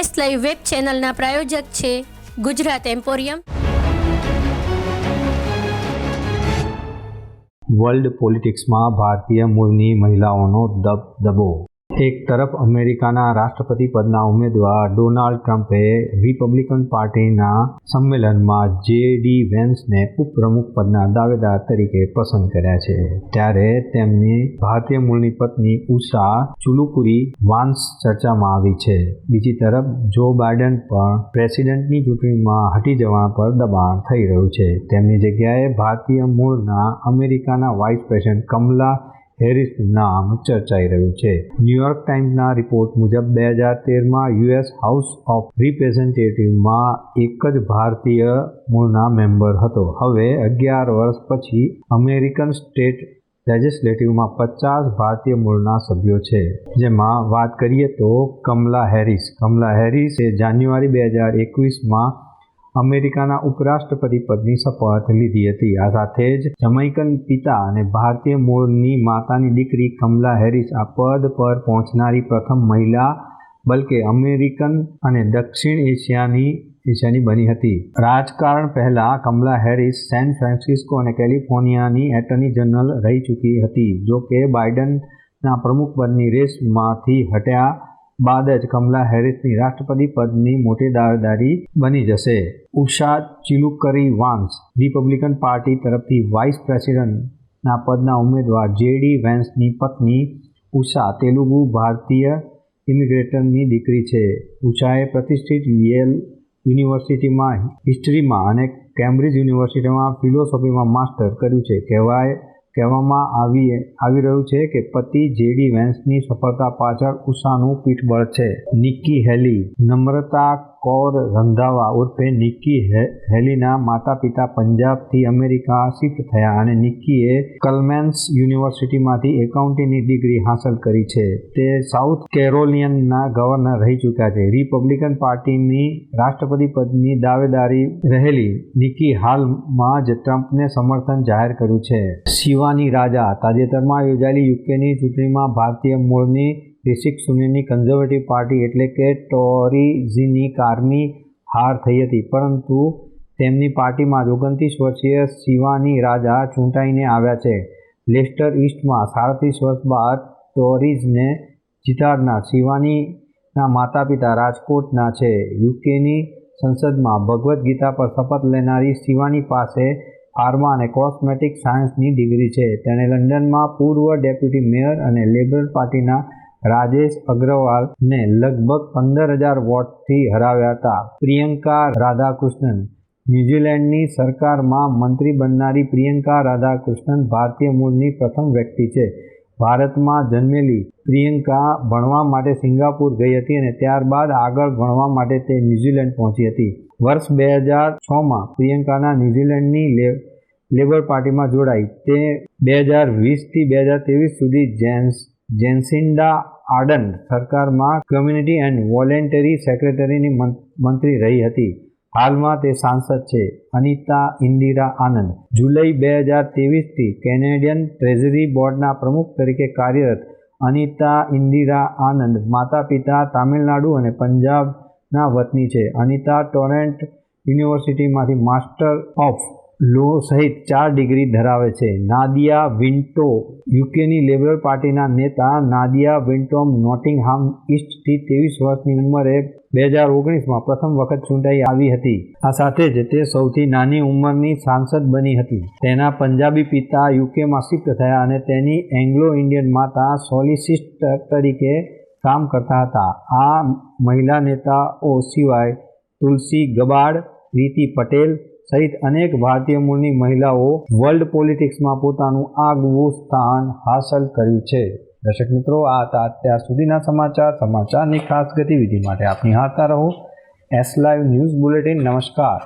S live web ચેનલના પ્રાયોજક છે Gujarat emporium. World પોલિટિક્સમાં ભારતીય મૂળની મહિલાઓનો દબદબો એક તરફ અમેરિકાના રાષ્ટ્રપતિ પદના ઉમેદવાર ડોનાલ્ડ ટ્રમ્પે રિપબ્લિકન પાર્ટીના સંમેલનમાં જે ડી વેન્સને ઉપપ્રમુખ પદના દાવેદાર તરીકે પસંદ કર્યા છે. ત્યારે તેમની ભારતીય મૂળની પત્ની ઉષા ચુલુકુરી વાન્સ ચર્ચામાં આવી છે. બીજી તરફ, જો બાઇડન પણ પ્રેસિડેન્ટની ચૂંટણીમાં હટી જવા પર દબાણ થઈ રહ્યું છે. તેમની જગ્યાએ ભારતીય મૂળના અમેરિકાના વાઇસ પ્રેસિડેન્ટ કમલા હેરિસનું નામ ચર્ચાઈ રહ્યું છે. ન્યુયોર્ક ટાઈમ્સના રિપોર્ટ મુજબ બે હજાર તેરમાં યુએસ હાઉસ ઓફ રિપ્રેઝેન્ટેટિવમાં એક જ ભારતીય મૂળના મેમ્બર હતો. હવે અગિયાર વર્ષ પછી અમેરિકન સ્ટેટ લેજિસ્લેટિવમાં પચાસ ભારતીય મૂળના સભ્યો છે. જેમાં વાત કરીએ તો કમલા હેરિસ. કમલા હેરિસે જાન્યુઆરી બે હજાર એકવીસમાં અમેરિકાના ઉપરાષ્ટ્રપતિ પદની શપથ લીધી હતી. આ સાથે જ જમૈકન પિતા અને ભારતીય મૂળની માતાની દીકરી કમલા હેરિસ આ પદ પર પહોંચનારી પ્રથમ મહિલા, બલકે અમેરિકન અને દક્ષિણ એશિયાની એશિયાની બની હતી. રાજકારણ પહેલા કમલા હેરિસ સેન ફ્રાન્સિસ્કો અને કેલિફોર્નિયાની એટર્ની જનરલ રહી ચૂકી હતી, જો કે બાઇડનના પ્રમુખ પદની રેસમાંથી હટ્યા બાદ જ કમલા હેરિસની રાષ્ટ્રપતિ પદની મોટી દાવેદારી બની જશે. Usha Chilukuri Vance Republican party તરફથી વાઇસ પ્રેસિડેન્ટના પદના ઉમેદવાર જેડી વેન્સની પત્ની ઉષા તેલુગુ ભારતીય ઇમિગ્રેટરની દીકરી છે. ઉષાએ પ્રતિષ્ઠિત યેલ યુનિવર્સિટીમાં હિસ્ટ્રીમાં અને કેમ્બ્રિજ યુનિવર્સિટીમાં ફિલોસોફીમાં માસ્ટર કર્યું છે. કહેવાય કહેવામાં આવી આવી રહ્યું છે કે પતિ જેડી વેન્સની સફળતા પાછળ ઉષાનું પીઠબળ છે. નિક્કી હેલી, નમ્રતા કૌર રંધાવા ઉર્ફે નિક્કી હેલીના માતા પિતા પંજાબથી અમેરિકા શિફ્ટ થયા અને નિક્કીએ કલમેન્સ યુનિવર્સિટીમાંથી એકાઉન્ટિંગની ડિગ્રી હાંસલ કરી છે. તે સાઉથ કેરોલિયનના ગવર્નર રહી ચૂક્યા છે. રિપબ્લિકન પાર્ટીની રાષ્ટ્રપતિ પદની દાવેદારી રહેલી નિક્કી હાલમાં જ ટ્રમ્પને સમર્થન જાહેર કર્યું છે. શિવાની રાજા તાજેતરમાં યોજાયેલી યુકેની ચૂંટણીમાં ભારતીય મૂળની રિશિક સુનીની કન્ઝર્વેટિવ પાર્ટી એટલે કે ટોરીઝીની કારમી હાર થઈ હતી. પરંતુ તેમની પાર્ટીમાં જ ઓગણત્રીસ વર્ષીય શિવાની રાજા ચૂંટાઈને આવ્યા છે. લેસ્ટર ઈસ્ટમાં સાડત્રીસ વર્ષ બાદ ટોરીઝને જીતાડનાર શિવાનીના માતા પિતા રાજકોટના છે. યુકેની સંસદમાં ભગવદ્ ગીતા પર શપથ લેનારી શિવાની પાસે ફાર્મા અને કોસ્મેટિક સાયન્સની ડિગ્રી છે. તેણે લંડનમાં પૂર્વ ડેપ્યુટી મેયર અને લેબરલ પાર્ટીના રાજેશ અગ્રવાલને લગભગ પંદર હજાર વોટથી હરાવ્યા હતા. પ્રિયંકા રાધાકૃષ્ણન, ન્યૂઝીલેન્ડની સરકારમાં મંત્રી બનનારી પ્રિયંકા રાધાકૃષ્ણન ભારતીય મૂળની પ્રથમ વ્યક્તિ છે. ભારતમાં જન્મેલી પ્રિયંકા ભણવા માટે સિંગાપુર ગઈ હતી અને ત્યારબાદ આગળ ભણવા માટે તે ન્યૂઝીલેન્ડ પહોંચી હતી. વર્ષ બે હજાર છમાં પ્રિયંકાના ન્યૂઝીલેન્ડની લેબર પાર્ટીમાં જોડાઈ. તે બે હજાર વીસથી બે હજાર ત્રેવીસ સુધી જેન્સ જેન્સિન્ડા આર્ડન સરકારમાં કમ્યુનિટી એન્ડ વોલેન્ટરી સેક્રેટરીની મંત્રી રહી હતી. હાલમાં તે સાંસદ છે. અનિતા ઇન્દિરા આનંદ. જુલાઈ બે હજાર ત્રેવીસથી કેનેડિયન ટ્રેઝરી બોર્ડના પ્રમુખ તરીકે કાર્યરત અનિતા ઇન્દિરા આનંદ માતા પિતા તામિલનાડુ અને પંજાબના વતની છે. અનિતા ટોરેન્ટ યુનિવર્સિટીમાંથી માસ્ટર ઓફ લો સહિત ચાર ડિગ્રી ધરાવે છે. નાદિયા વિન્ટો યુકેની લેબરલ પાર્ટીના નેતા નાદિયા વિન્ટોમ નોટિંગહામ ઇસ્ટથી ત્રેવીસ વર્ષની ઉંમરે બે હજાર ઓગણીસમાં પ્રથમ વખત ચૂંટાઈ આવી હતી. આ સાથે જ તે સૌથી નાની ઉંમરની સાંસદ બની હતી. તેના પંજાબી પિતા યુકેમાં શિફ્ટ થયા અને તેની એંગ્લો ઇન્ડિયન માતા સોલિસિસ્ટર તરીકે કામ કરતા હતા. આ મહિલા નેતાઓ સિવાય તુલસી ગબાડ રીતિ પટેલ સહિત અનેક ભારતીય મૂળની મહિલાઓ વર્લ્ડ પોલિટિક્સમાં પોતાનું આગવું સ્થાન હાંસલ કર્યું છે. દર્શક મિત્રો, આ હતા અત્યાર સુધીના સમાચાર. સમાચારની ખાસ ગતિવિધિ માટે આપની હારતા રહો. એસ લાઈવ ન્યૂઝ બુલેટિન નમસ્કાર.